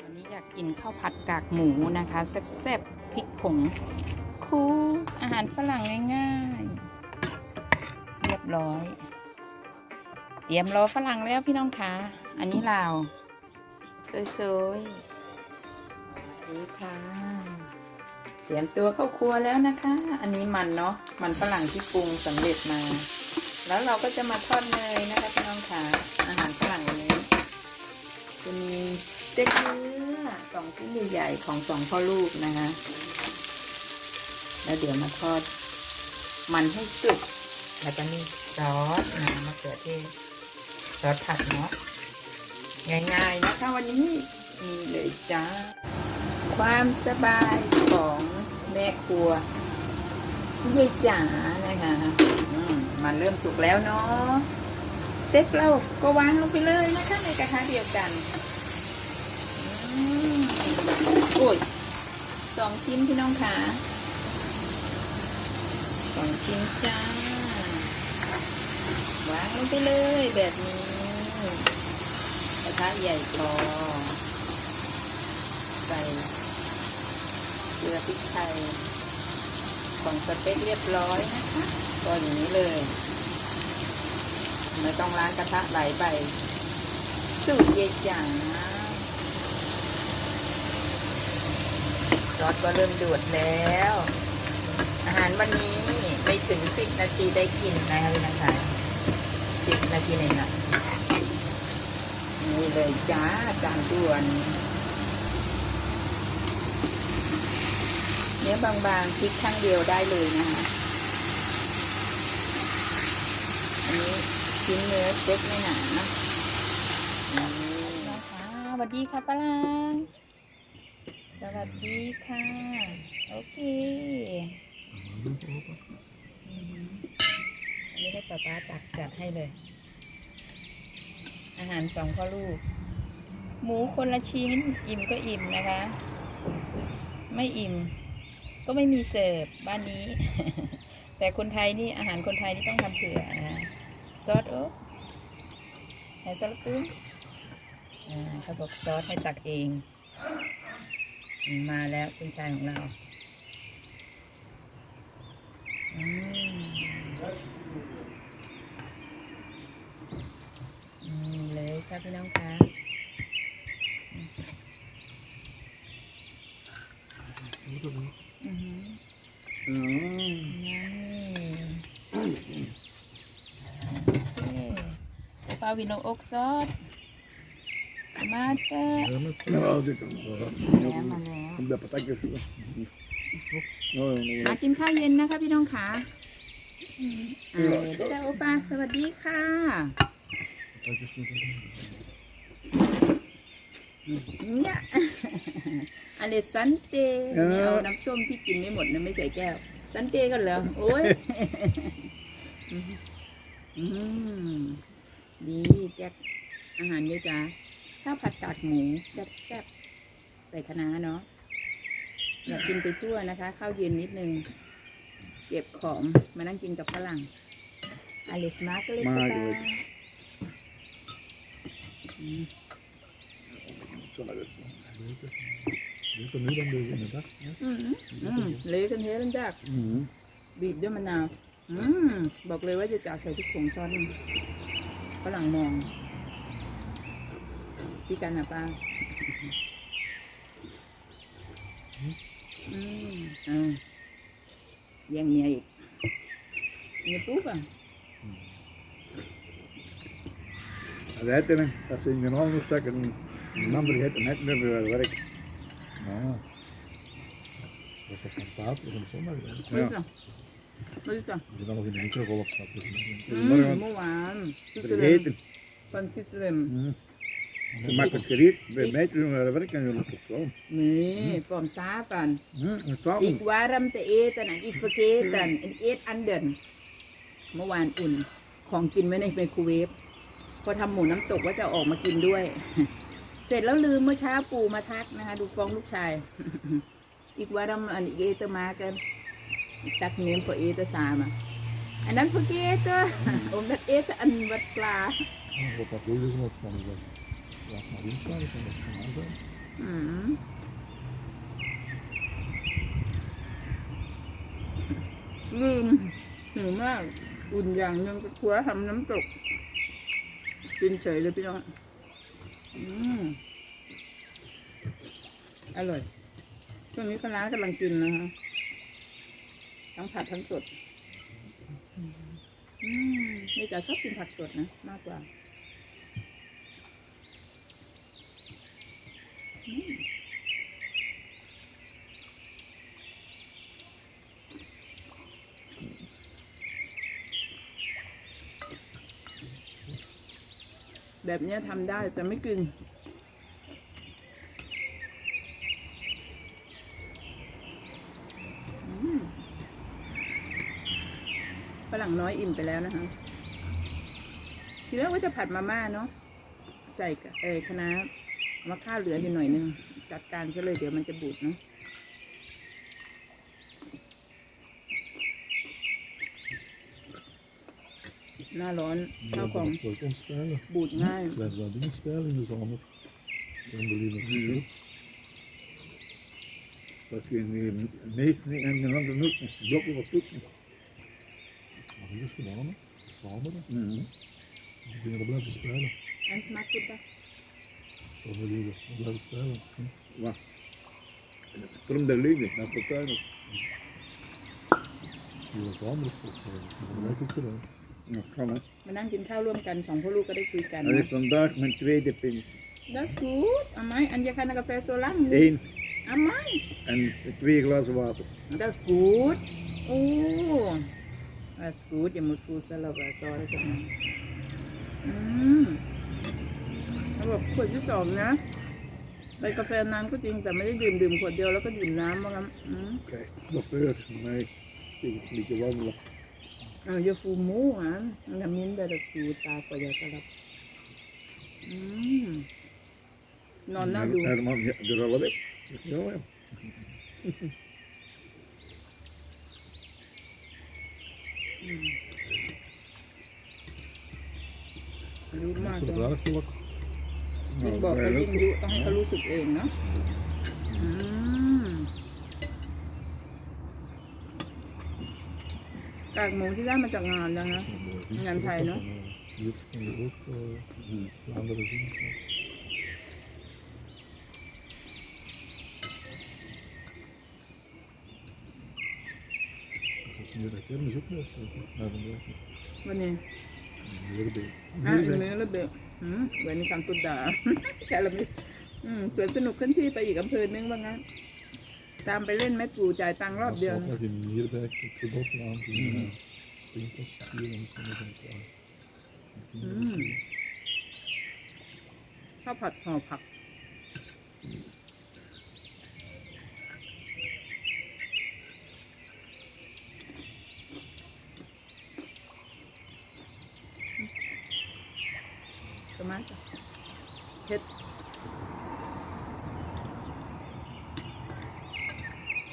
วันนี้อยากกินข้าวผัดกากหมูนะคะแซ่บๆพริกผงคูอาหารฝรั่งง่ายๆ เรียบร้อย เตรียมรอฝรั่งแล้วพี่น้องคะอันนี้ลาวสวยๆดีค่ะเตรียมตัวเข้าครัวแล้วนะคะ อันนี้มันเนาะมันฝรั่งที่ปรุงสำเร็จมา แล้วเราก็จะมาทอดเนยนะคะพี่น้องคะ เต็กเนื้อสองชิ้นใหญ่ๆของสองพ่อลูกนะคะแล้วเดี๋ยวมาทอดมันให้สุกแล้วก็มีซอสนะมะเขือเทศซอสผัดเนาะง่ายๆนะคะวันนี้นี่เลยจ้า ความสบายของแม่ครัวยายจ๋านะคะมมันเริ่มสุกแล้วเนาะสเต็กเราก็วางลงไปเลยนะคะในกระทะเดียวกัน โอ้ยสองชิ้นพี่น้องคะสองชิ้นจ้าวางลงไปเลยแบบนี้กระทะใหญ่พอใส่เกลือพริกไทยของสเต็กเรียบร้อยนะคะก็อย่างนี้เลยไม่ต้องล้างกระทะหลายใบสูตรเยจ๋าซ อสก็เริ่มดูดแล้ว อาหารวันนี้ไม่ถึงสิบนาทีได้กินนะคะพี่นะคะสิบนาทีเองนะนี่เลยจ้าจานด่วนเนื้อบางๆพริกข้างเดียวได้เลยนะคะอันนี้ชิ้นเนื้อเต็กไม่หนานะนี่นะคะสวัสดีค่ะฝรั่ง วัสดีค่ะ โอเคอือหืออันนี้ให้ป๊าป๊าตักจัดให้เลย อาหารสองพ่อลูก หมูคนละชิ้น อิ่มก็อิ่มนะคะ ไม่อิ่ม ก็ไม่มีเสิร์ฟบ้านนี้ แต่คนไทยนี่อาหารคนไทยนี่ต้องทำเผื่อนะซอสโอ๊ะให้ซอสปุ้งอ่าเขาบอกซอสให้ตักเองอื มาแล้วคุณชายของเรานี่เลยค่ะพี่น้องคะอือหือนี่โอเคปาวินโอกซอส มาเตอร์ Ja, det kan man göra. แล้วมาแล้ว De där patatjes. Ja, ja, มา ja. กินข้าวเย็นนะคะพี่น้องขาอ่าเดี๋ยวโอปาสวัสดีค่ะ Patatjes med det. เนี่ยอเลสันเตเนี่ยเอาน้ำส้มที่กินไม่หมดนะไม่ใส่แก้ว สันเตกันเหรอโอ้ยอืมดีแจ็คอาหารเยอะจ้า ข้าวผัดกากหมูแซ่บๆใส่คะน้าเนาะอยากกินไปทั่วนะคะ ข้าวเย็นนิดนึง เก็บของมานั่งกินกับฝรั่งอลิสมาร์กเลยมาค่ะเลยอืม Såna där. Det är inte nu de blir inne där. อืมอืมเละกันเทะกันจาก Mm. บีบด้วยมะนาว อืม บอกเลยว่าจะจ่าใส่พริกผงช้อนหนึ่งฝรั่งมอง Pika na pa. Mm. Ja. Yang niya een Niya po ba? Dat is dat in de handen stak en een ander heeft een werk. Ja. Dat is van zaterdag en zondag. Ja. Wat is dat? Je dan nog in de microgolf staat. Morgen. Moe Van gisteren. พิสเลม Mm. Så man kan kredit. Det mäter ju när det verkar ju något så. นี่ฟอร์มซาฟัน Mm, det tar อีก man. วารัมเตเอตันอันอีกเฟเกตันอันเอทอันเดนเมื่อวานอุ่นของกินไว้ในไมโครเวฟ พอทำหมูน้ำตกว่าจะออกมากินด้วย เสร็จแล้วลืมเมื่อเช้าปู่มาทักนะคะ ดูฟ้องลูกชาย อีกวารัมอันอีกเอเตอร์มากันตักเนม for เอเตอร์สามอะอันนั้น for เอเตอร์อมนัดเอเตอร์อันวัดปลา อืมลืมหิวมาก อุ่นอย่างนึงก็ครัวทำน้ำตก กินเฉยเลยพี่น้อง อืมอร่อยช่วงนี้คณะกำลังกินนะคะ ทั้งผัดทั้งสด อืมนี่จะชอบกินผักสดนะ มากกว่า แบบนี้ทำได้แต่ไม่กินอืมฝรั่งน้อยอิ่มไปแล้วนะคะ ทีแรกว่าจะผัดมาม่าเนาะใส่กับเออคณะน้ามะข้าวเหลืออยู่หน่อยนึง จัดการซะเลยเดี๋ยวมันจะบูดเนาะ หน้าร้อน Die ข้าว hebben ของ nog voor ons spelen. บูดง่าย Blijven dat dingen spelen in de zomer. Dan believe ik Mhm. het. Dat je in die meet niet en de andere noot, blokken wat goed. Maar hier is gedaan, hè. Samen, hè. Mhm. Die kunnen blijven spelen. อันสมาร์ทฟุตปะ Dat believe ik. We blijven spelen. Hm. Wat? Krom der liefde, dat vertuin ik. Die was anders. Dat is gelijk ook gedaan. Dat kan hè. มานั่งกินข้าวร่วมกันสองพ่อลูกก็ได้คุยกัน Dat is vandaag mijn tweede pint. That's good เอาไหมอันยาคานากาแฟโซลัม Eén เอาไหม en twee glazen water. That's good โอ้ That's good อย่าหมดฟูสลับอะซอสกันนะอืมเขาบอกขวดที่สองนะใบกาแฟน้ำก็จริงแต่ไม่ได้ดื่มดื่มขวดเดียวแล้วก็ดื่มน้ำว่างั้นอืม Kijk, dat gebeurt mij. Ik een beetje wandelen. อ่าอย่าฟูมูอะน้ำมิ้นได้แต่สูตาขวดยาสลับอืมนอนหน้าดู Herman, ja, er al weg. Ja, ja. อืมรู้มาก Dat เล is ย een draagvlak. ยิ่ง Nou, บอกเขา wij ยิ่ง ook. ยุต้องให้เขารู้สึกเองเนาะอืม กากหมูที่ได้มาจากงานนะคะ งานไทยเนาะ วันนี้ อะเบลระเบลอืมวันนี้สัำตุดดาแกละมิสอืมสวนสนุกขึ้นที่ไปอีกอำเภอนึงว่างั้น ตามไปเล่นแม่ปู่จ่ายตังค์รอบ Als เดียว wat nog in hierbij het verbod aan die Mhm. eh, winkels hier en zo nog een klaar. อืมข้าวผัดห่อผักประมาณจ้ะเผ็ด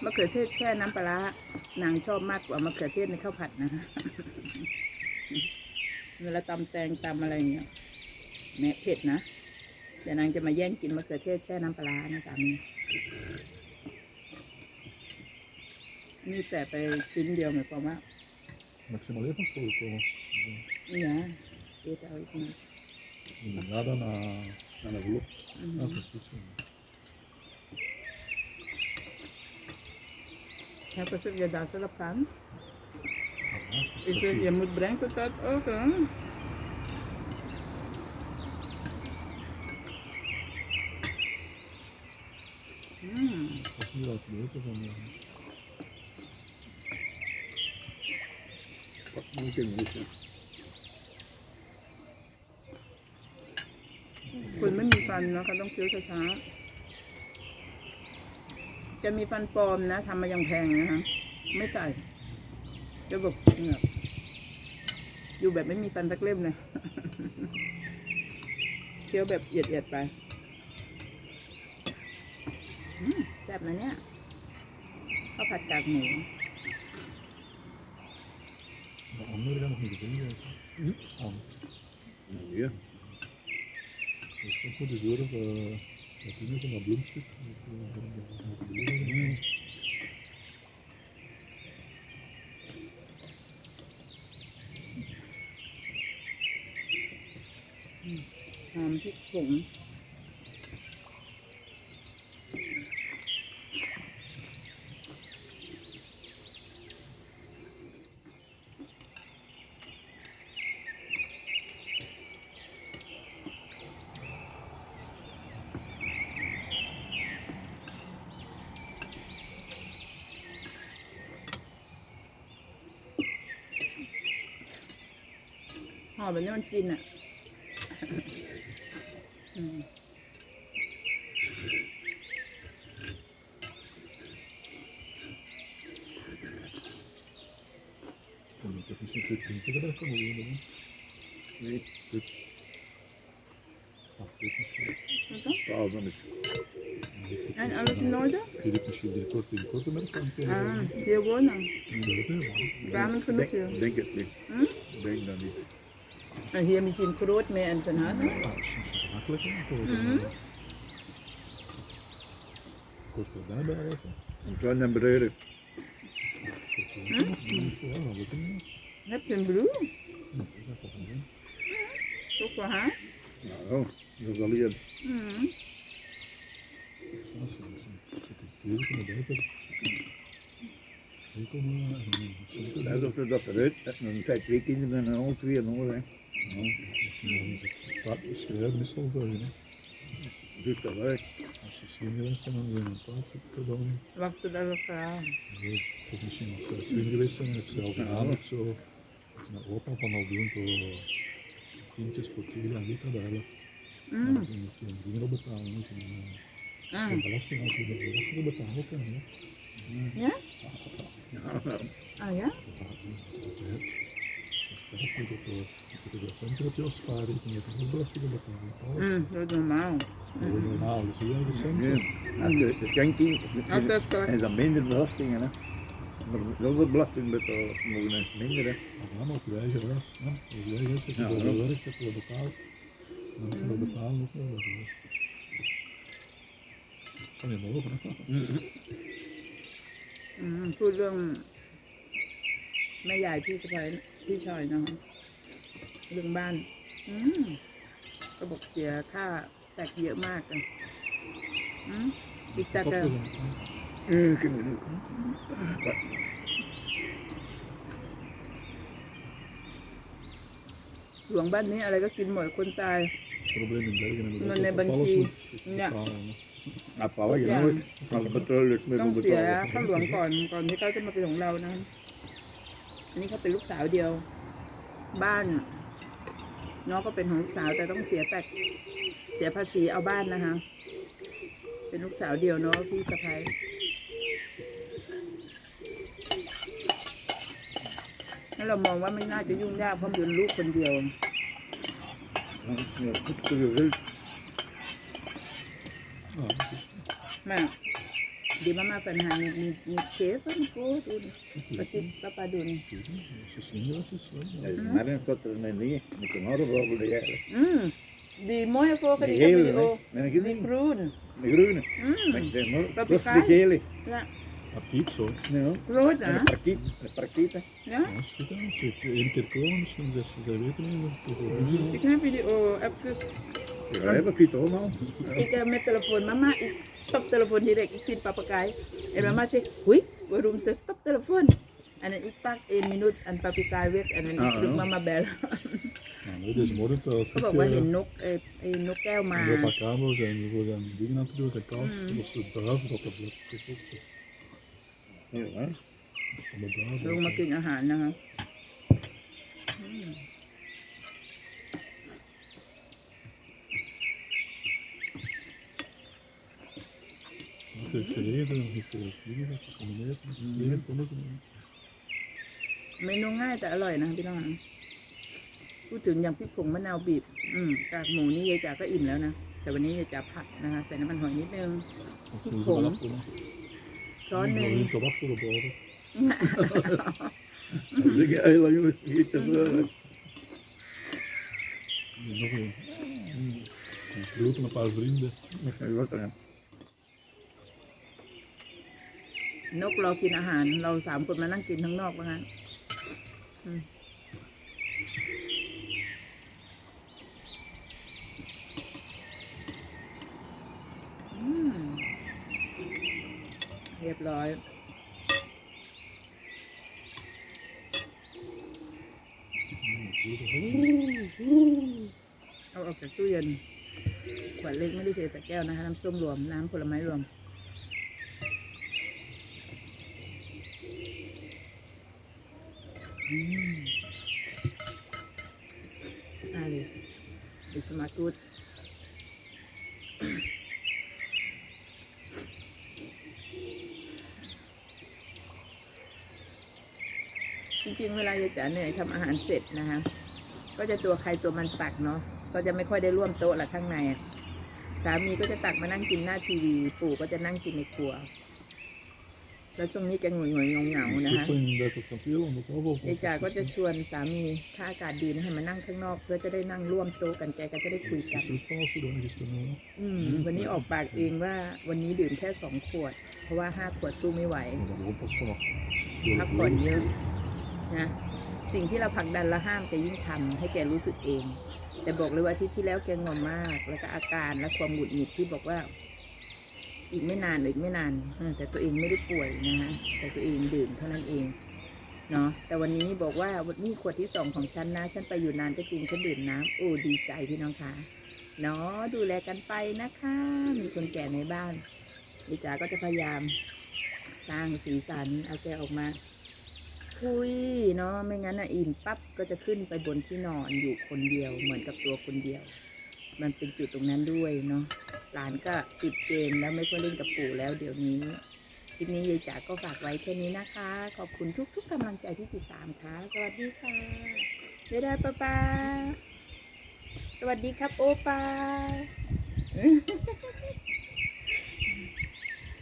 มะเขือเทศแช่น้ำปลาร้านางชอบมากกว่ามะเขือเทศในข้าวผัดนะเวลาตำแตงตำอะไรอย่างเงี้ยแม่เผ็ดนะแต่นางจะมาแย่งกินมะเขือเทศแช่น้ำปลาร้านะสามีนี่แต่ไปชิ้นเดียวหมายความว่า Maximaal even voorkomen. นี่นะเอ็ดเอาอีกนะ Ja, dan na. Aan de vloer. อืม Dat is goed zo. แค่ประสบยาดา สลับกัน Ja, Ik dat weet, is je moet brengen tot dat ook, hè? Mm. dat is niet uit te weten van. eh, Wat moet ik doen? คุณไม่มีฟันนะคะต้องเคี้ยวช้าๆ จะมีฟันปลอมนะทำมาอย่างแพงนะคะไม่ใส่จะบอกเนี่ยอยู่แบบไม่มีฟันสักเล่มเลยเคี้ยวแบบเอียดๆไปอืมแซ่บนะเนี่ยข้าวผัดกากหมู De andere gaan nog niet gezien. Hm? Aan. Nou, ja. is ook goed is hoor, of, eh, dat doen we van dat bloemstuk. Dat, eh, dat, dat, หอมพริกผง หอมแบบนี้มันฟินอะอืม En ik heb misschien twee punten erbij kunnen doen. hè. Nee, Dit. Ah, dit misschien. Wat dan? twaalf minuten. En dit zit En misschien alles in aan- orde? Filip misschien die korte, die korte merkkant. eh, Ah, hier wonen. in de hotel, maar- Warm genoeg Denk, hier. Denk het niet. Hm? Denk dat niet. En hier misschien groot meer en van haar. Ah, misschien is het makkelijk, hè, voor de- Mhm. Kort gordijn bij alles, hè. Een klein en breuren. Voor de- Ja, dat lukt niet. Heb je een bloem? Ja, dat is dat toch niet. Toch voor haar? Nou, dat is alleen. Mm. Ja, ze- ze- ze zit hier kunnen beter. Hier komen we, en zo kunnen we- Net of je dat eruit hebt. Dan zijn twee kinderen en al twee hoor. Hè. Ja, misschien is het taak beschrijven is al voor je. hè. Dus dat uit. Als ze slim geweest zijn, dan zijn ze een taak gedaan. Wacht tot alle vrouw. Nee, ik zeg misschien als ze slim geweest zijn, heb ze al gedaan of zo. Dat ze een opa van al doen voor kindjes, voor kilo en dit en dat. Mm. Dan zijn ze hun dingen op betalen. niet? En, eh, Ah. De belasting, als je de belasting betaalt, ook, hè. hè. Ja? Ja, nou, Ah ja? Altijd. Als je sterft, moet je op, als je de centen op je spaarrekening hebt, moet je belasting betalen. Alles. Mm, dat is normaal. Dat is normaal, dus hoe de centen. nee. En de, de schenking Altijd kort. en dan minder belastingen. Hè. Maar wel de belasting betalen, mogen het minder. Hè. Ja, maar op je eigen huis. Ja. Als je eigen huis hebt, Ja, je ja. voor gewerkt, heb je dat betaald. Dan moet je dat betalen ook nog. Dat is- Dat is niet mogelijk. hè. อืมพูดเรื่องแม่ใหญ่ พี่สะพ้ายพี่ชอยนะคะเรื่องบ้าน อืมก็บอกเสียค่าแตกเยอะมากอะอืมอีกแตก Toch อะ wel, hè. อืมขึ้นมาดูหลวงบ้านนี้อะไรก็กินหมดคนตาย Het probleem in België hebben we Maar dat nee, op ben alles zie- moet ja. betalen. hè. อะเปล่าว่าอย่างน้อยเรา betalen dus ไม่ต้ต้อองงเสีย betalen ข้าวหลวงก่อนก่อนที่เขาจะมาเป็นของเรานะ อันนี้เขาเป็นลูกสาวเดียว บ้านน้องก็เป็นของลูกสาวแต่ต้องเสียแต่เสียภาษีเอาบ้านนะคะ เป็นลูกสาวเดียวเนาะพี่สะพ้ายแล้วเรามองว่าไม่น่าจะยุ่งยากเพราะเป็นลูกคนเดียว Ja, goed geregeld. Ja, dat is- แม่ ดีมามาฝันหามีมีมีเชฟฟันโก้ดูนประสิทธิ์ป้าปาดุน ik weet niet. Als je slim was, is het wel. Ja, maar dan staat er een ding met een harde babbel eigenlijk. อืมดี mooie voor De die gele, video hè? Met een die gezien. groen De groene. อืม Met de, maar, Dat dat is begrijp de gele. ja Parkiet zo. Ja. rood En hè de parkiet. De parkiet, hè. ja Ja, is goed. hè. Als je één keer komen, misschien ze, ze weten niet. wat het over is. ik heb video even Ja, heb ik het allemaal. ik heb met telefoon mama ik stop telefoon direct ik zie papagaai en mama zegt hui waarom ze stop telefoon en dan ik pak 1 minuut en papagaai weg en dan ik Ah, druk ja. mama bel Ja, nee, deze morgen trouwens. เขาบอกว่าเห็นนกเออไอ้นกแก้วมา Een paar kamers en we gaan dingen aan het doen en kaas. Mm. Dat was de duif dat er zat. Dat is ook zo. Ja, hè. Dat is van de duif. ลงมากินอาหารนะคะอืม Dat heeft geleden, heeft er dingen dat gecombineerd. Dat is leer, konden ze niet. เมนูง่ายแต่อร่อยนะคะพี่น้องนะพูดถึงอย่างพริกผงมะนาวบีบ อืมกากหมูนี่ยายจ๋าก็อิ่มแล้วนะ แต่วันนี้ยายจ๋าผัดนะคะ ใส่น้ำมันหอยนิดนึง Dat Die zullen ze kom. wel afkomen. ช้อนหนึ่ง Alleen te wachten op orde. Dan zeg je, hé, jongens, niet te veel. hè. En nog een. Groeten een paar vrienden. Misschien wordt er een. นกรอกินอาหาร เราสามคนมานั่งกินข้างนอกว่างั้นเรียบร้อย เอาออกจากตู้เย็นขวดเล็กไม่ได้เทแต่แก้วนะคะ น้ำส้มรวม น้ำผลไม้รวม อืมอะไรดิสมากูดจริงๆ เวลายายจ๋าเหนื่อยทำอาหารเสร็จนะคะ ก็จะตัวใครตัวมันตักเนาะ ก็จะไม่ค่อยได้ร่วมโต๊ะละข้างใน สามีก็จะตักมานั่งกินหน้าทีวี ปู่ก็จะนั่งกินในครัว แล้วช่วงนี้แกงหงอยๆเหงาๆนะคะ Gisteren dat ik van Nederland ook al ยายจ๋าก็จะชวนสามีถ้าอากาศดีนะให้มานั่งข้างนอก เพื่อจะได้นั่งร่วมโต๊ะกันแกก็จะได้คุยกัน Zoetpassen dan gisteren. hè. อืมวันนี้ออกปากเองว่าวันนี้ดื่มแค่สองขวด เพราะว่าห้าขวดสู้ไม่ไหว Maar dan loopt pas vanaf. พักผ่อนเยอะนะสิ่งที่เราผลักดันและห้ามแกยิ่งทำให้แกรู้สึกเอง แต่บอกเลยว่าอาที่ที่แล้วแกงอมมาก แล้วก็อาการและความหงุดหงิดที่บอกว่า อีกไม่นานหรืออีกไม่นานแต่ตัวเองไม่ได้ป่วยนะฮะแต่ตัวเองดื่มเท่านั้นเองเนาะแต่วันนี้บอกว่าวันนี้ขวดที่สองของฉันนะฉันไปอยู่นานก็จริงฉันดื่มน้ำโอ้ดีใจพี่น้องคะเนาะดูแลกันไปนะคะ มีคนแก่ในบ้านดิจ๋าก็จะพยายามสร้างสีสันเอาแกออกมาคุยเนาะไม่งั้นอะอินปั๊บก็จะขึ้นไปบนที่นอนอยู่คนเดียวเหมือนกับตัวคนเดียว มันเป็นจุดตรงนั้นด้วยเนาะหลานก็ติดเกมแล้วไม่ค่อยเล่นกับปู่แล้วเดี๋ยวนี้คลิปนี้ยายจ๋าก็ฝากไว้แค่นี้นะคะ ขอบคุณทุกๆกำลังใจที่ติดตามค่ะ สวัสดีค่ะบ๊ายบายป้าป้าสวัสดีครับโอป้า